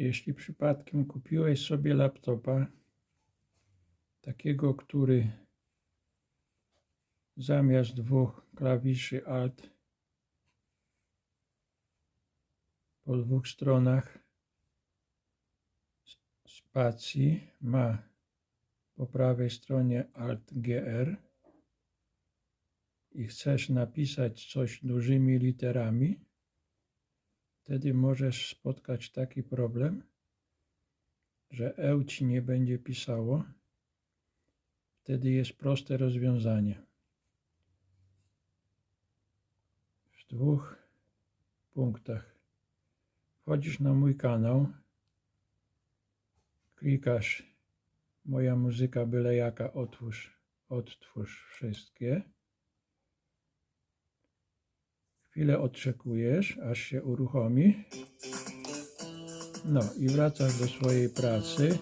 Jeśli przypadkiem kupiłeś sobie laptopa, takiego, który zamiast dwóch klawiszy Alt po dwóch stronach spacji ma po prawej stronie Alt GR i chcesz napisać coś dużymi literami, wtedy możesz spotkać taki problem, że E ci nie będzie pisało. Wtedy jest proste rozwiązanie. W dwóch punktach. Wchodzisz na mój kanał, klikasz moja muzyka byle jaka, otwórz, odtwórz wszystkie. Chwilę odczekujesz, aż się uruchomi. No i wracasz do swojej pracy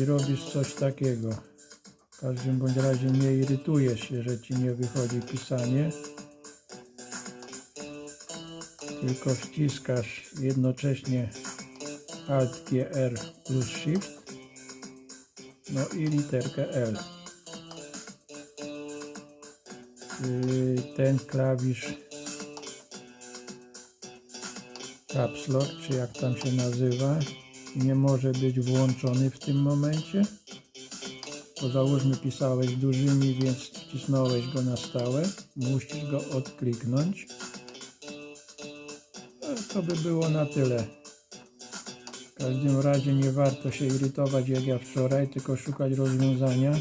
i robisz coś takiego. W każdym bądź razie nie irytujesz się, że ci nie wychodzi pisanie, tylko wciskasz jednocześnie Alt GR plus Shift, no i literkę L. Yy, Ten klawisz Caps Lock, czy jak tam się nazywa, nie może być włączony w tym momencie. Bo załóżmy pisałeś dużymi, więc wcisnąłeś go na stałe. Musisz go odkliknąć. No, To by było na tyle. W każdym razie nie warto się irytować jak ja wczoraj, tylko szukać rozwiązania.